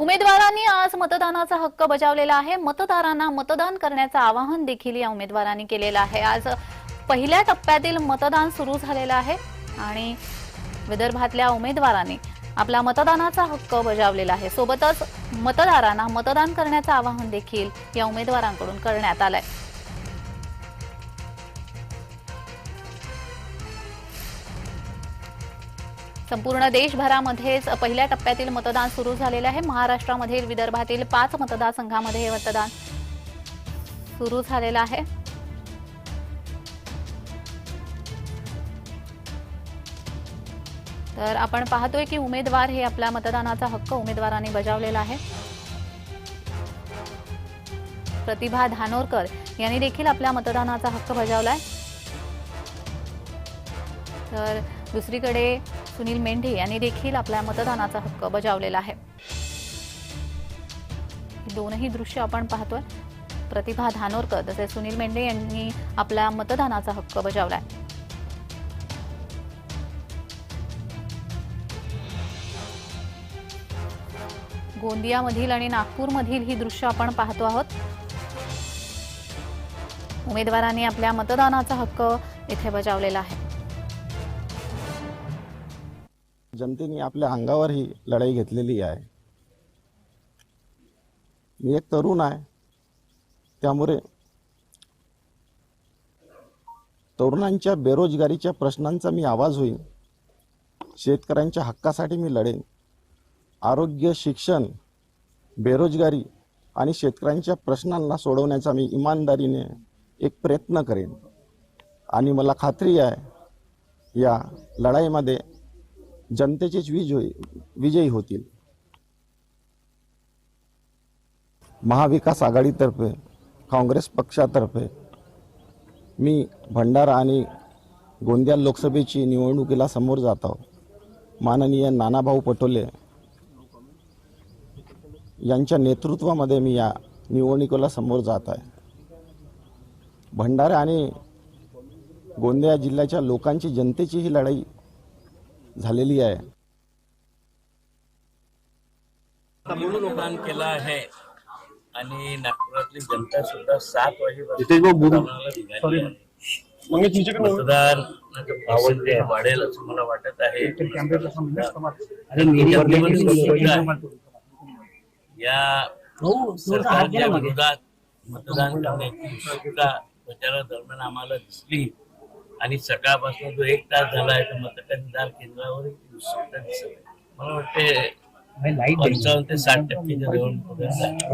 उमेदवारांनी आज मतदानाचा हक्क बजावलेला आहे. मतदारांना मतदान करण्याचं आवाहन देखील या उमेदवारांनी केलेलं आहे. आज पहिल्या टप्प्यातील मतदान सुरू झालेलं आहे आणि विदर्भातल्या उमेदवारांनी आपला मतदानाचा हक्क बजावलेला आहे. सोबतच मतदारांना मतदान करण्याचं आवाहन देखील या उमेदवारांकडून करण्यात आलंय. संपूर्ण देशभरामध्येच पहिल्या टप्प्यातील मतदान सुरू झालेलं आहे. महाराष्ट्रामधील विदर्भातील पाच मतदारसंघामध्ये हे मतदान सुरू झालेलं आहे. तर आपण पाहतोय की उमेदवार हे आपला मतदानाचा हक्क उमेदवारांनी बजावलेला आहे. प्रतिभा धानोरकर यांनी देखील आपल्या मतदानाचा हक्क बजावलाय. तर दुसरीकडे सुनील मेंढे यांनी देखील आपल्या मतदानाचा हक्क बजावलेला आहे. दोनही दृश्य आपण पाहतोय. प्रतिभा धानोरकर तसेच सुनील मेंढे यांनी आपला मतदानाचा हक्क बजावलाय. गोंदियामधील आणि नागपूरमधील ही दृश्य आपण पाहतो आहोत. उमेदवारांनी आपल्या मतदानाचा हक्क इथे बजावलेला आहे. जनतेने आपल्या अंगावर ही लढाई घेतलेली आहे. मी एक तरुण आहे. त्यामुळे तरुणांच्या बेरोजगारीच्या प्रश्नांचा मी आवाज होईन. शेतकऱ्यांच्या हक्कासाठी मी लढेन. आरोग्य शिक्षण बेरोजगारी आणि शेतकऱ्यांच्या प्रश्नांना सोडवण्याचा मी इमानदारीने एक प्रयत्न करेन. आणि मला खात्री आहे या लढाईमध्ये जनतेचेच विज होई विजयी होतील. महाविकास आघाडीतर्फे काँग्रेस पक्षातर्फे मी भंडारा आणि गोंदिया लोकसभेची निवडणुकीला समोर जात आहो. माननीय नानाभाऊ पटोले यांच्या नेतृत्वामध्ये मी या निवडणुकीला समोर जात आहे. भंडारा आणि गोंदिया जिल्ह्याच्या लोकांची जनतेची ही लढाई झालेली आहे. मतदान केलं आहे. आणि नागपुरातली जनता सुद्धा सात मतदानाचं पर्सेंटेज वाढेल असं मला वाटत आहे. या सरकारच्या विरोधात मतदान करण्याची प्रचारादरम्यान आम्हाला दिसली. आणि सकाळपासून जो एक तास झाला आहे तर मतदान केंद्रावर मला वाटते पंचावन्न ते साठ टक्केच्या जवळ मतदान झालं.